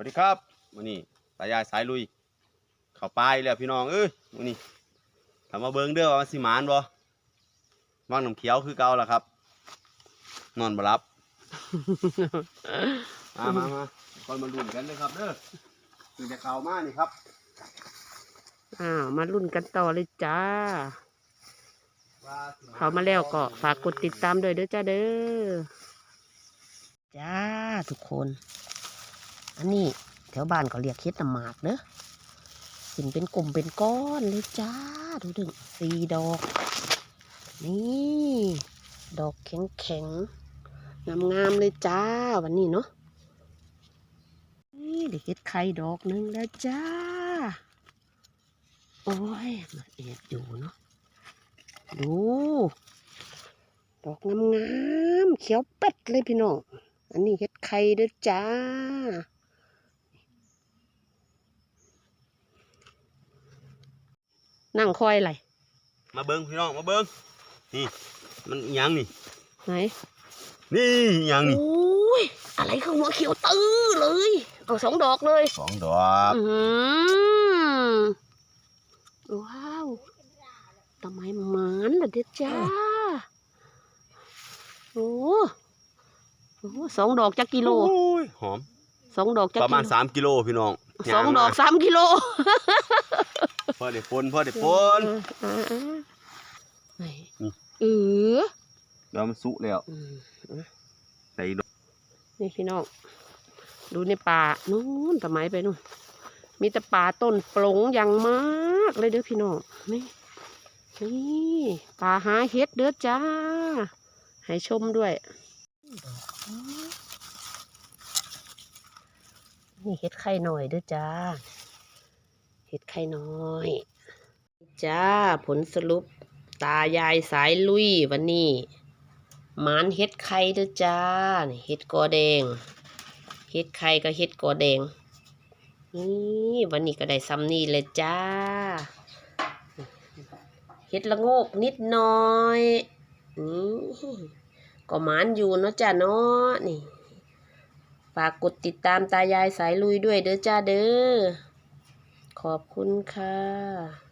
วัสดีครับวันนี้ตายายสายลุย เข้าป่าอีกแล้วพี่น้องเอ้ยวันนี้ทำมาเบิ่งเด้อว่ามันสิหมานบ่ว่างน้ำเขียวคือเก่าล่ะครับ นอนบ่หลับ มามามาคนมาลุ้นกันเลยครับเด้อถึงจะเข้ามานี่ครับอ้าวมาลุ้นกันต่อเลยจ้า ว่าสิหน เข้ามาแล้วก็ฝากกดติดตามด้วยเด้อจ้าเด้อ จ้าทุกคน อันนี้แถวบ้านก็เรียกเฮ็ดน้ำหมากเด้อขึ้นเป็นกลุ่มเป็นก้อนเลยจ้า ดูดึงสี่ดอก นี่ ดอกแข็งแข็งงามงามเลยจ้า วันนี้เนาะนี่เด็กเฮ็ดไข่ดอกหนึ่งแล้วจ้า โอ้ยมาแอบอยู่เนาะดู ดอกงามๆเขียวเป็ดเลยพี่น้อง อันนี้เฮ็ดไข่เด้อจ้า นั่งคอยอะไรมาเบิ่งพี่น้องมาเบิ่งนี่ มันอิหยังนี่ไหนนี่อิหยังนี่โอ้ยอะไรคือหัวเขียวตื้อเลยเอาสองดอกเลยสองดอกอืมว้าวทำไมหมันล่ะเด็ดจ้าโอ้โหสองดอกจักกิโลโอ้ยหอมสองดอกจักประมาณกิโลสามกิโลพี่น้องสองดอกสามกิโล พอได้ปนพอได้ปนอ่าอ่าไหนนี่เออเดี๋ยวมันสุแล้วอืมใส่ดอกนี่พี่น้องดูในป่านู้นทำไมไปนู่นมีแต่ป่าต้นปลงอย่างมากเลยเด้อพี่น้องนี่นี่ป่าหาเห็ดเด้อจ้า ให้ชมด้วยนี่เห็ดไข่หน่อยเด้อจ้า เห็ดไข่น้อย จ้าผลสรุป ตายายสายลุยวันนี้หมานเห็ดไข่เด้อจ้าเห็ดกอแดงเห็ดไข่กับเห็ดกอแดงนี่วันนี้ก็ได้ซ้ำนี่เลยจ้าเห็ดละโงกนิดหน่อยนี่ก็หมานอยู่เนาะจ้าเนาะนี่ฝากกดติดตามตายายสายลุยด้วยเด้อจ้าเด้อ ขอบคุณค่ะ